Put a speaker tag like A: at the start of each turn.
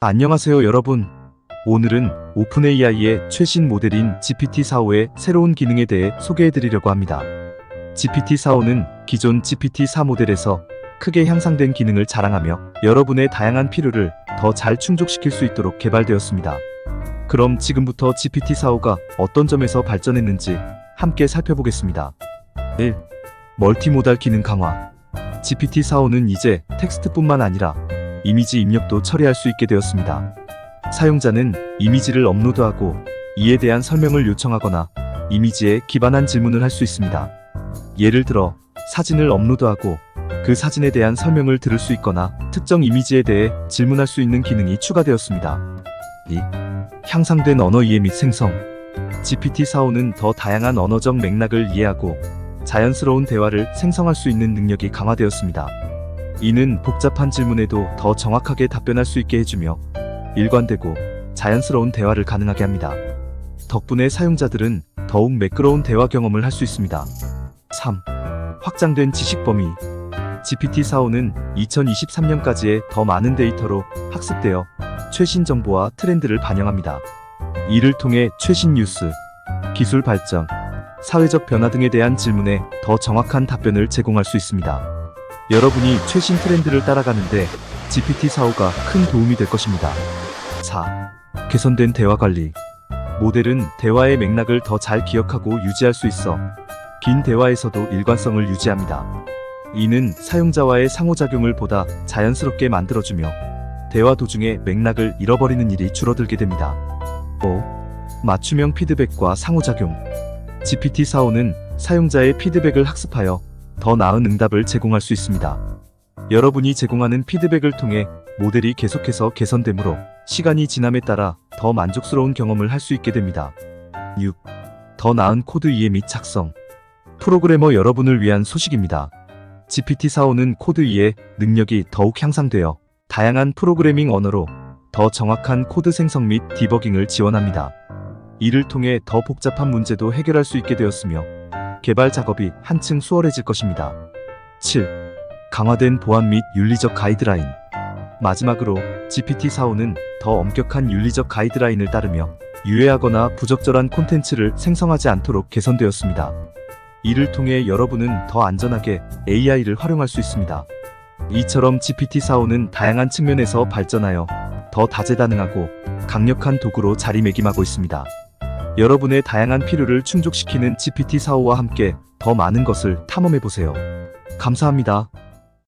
A: 안녕하세요 여러분. 오늘은 오픈AI의 최신 모델인 GPT-4.5의 새로운 기능에 대해 소개해드리려고 합니다. GPT-4.5는 기존 GPT-4 모델에서 크게 향상된 기능을 자랑하며 여러분의 다양한 필요를 더 잘 충족시킬 수 있도록 개발되었습니다. 그럼 지금부터 GPT-4.5가 어떤 점에서 발전했는지 함께 살펴보겠습니다. 1. 멀티모달 기능 강화. GPT-4.5는 이제 텍스트뿐만 아니라 이미지 입력도 처리할 수 있게 되었습니다. 사용자는 이미지를 업로드하고 이에 대한 설명을 요청하거나 이미지에 기반한 질문을 할 수 있습니다. 예를 들어 사진을 업로드하고 그 사진에 대한 설명을 들을 수 있거나 특정 이미지에 대해 질문할 수 있는 기능이 추가되었습니다. 2. 향상된 언어 이해 및 생성. GPT-4.5는 더 다양한 언어적 맥락을 이해하고 자연스러운 대화를 생성할 수 있는 능력이 강화되었습니다. 이는 복잡한 질문에도 더 정확하게 답변할 수 있게 해주며 일관되고 자연스러운 대화를 가능하게 합니다. 덕분에 사용자들은 더욱 매끄러운 대화 경험을 할 수 있습니다. 3. 확장된 지식 범위. GPT-4.5는 2023년까지의 더 많은 데이터로 학습되어 최신 정보와 트렌드를 반영합니다. 이를 통해 최신 뉴스, 기술 발전, 사회적 변화 등에 대한 질문에 더 정확한 답변을 제공할 수 있습니다. 여러분이 최신 트렌드를 따라가는데 GPT-4.5가 큰 도움이 될 것입니다. 4. 개선된 대화 관리. 모델은 대화의 맥락을 더 잘 기억하고 유지할 수 있어 긴 대화에서도 일관성을 유지합니다. 이는 사용자와의 상호작용을 보다 자연스럽게 만들어주며 대화 도중에 맥락을 잃어버리는 일이 줄어들게 됩니다. 5. 맞춤형 피드백과 상호작용. GPT-4.5는 사용자의 피드백을 학습하여 더 나은 응답을 제공할 수 있습니다. 여러분이 제공하는 피드백을 통해 모델이 계속해서 개선되므로 시간이 지남에 따라 더 만족스러운 경험을 할 수 있게 됩니다. 6. 더 나은 코드 이해 및 작성. 프로그래머 여러분을 위한 소식입니다. GPT-4.5는 코드 이해 능력이 더욱 향상되어 다양한 프로그래밍 언어로 더 정확한 코드 생성 및 디버깅을 지원합니다. 이를 통해 더 복잡한 문제도 해결할 수 있게 되었으며 개발 작업이 한층 수월해질 것입니다. 7. 강화된 보안 및 윤리적 가이드라인. 마지막으로 GPT-4.5는 더 엄격한 윤리적 가이드라인을 따르며 유해하거나 부적절한 콘텐츠를 생성하지 않도록 개선되었습니다. 이를 통해 여러분은 더 안전하게 AI를 활용할 수 있습니다. 이처럼 GPT-4.5는 다양한 측면에서 발전하여 더 다재다능하고 강력한 도구로 자리매김하고 있습니다. 여러분의 다양한 필요를 충족시키는 GPT-4.5와 함께 더 많은 것을 탐험해보세요. 감사합니다.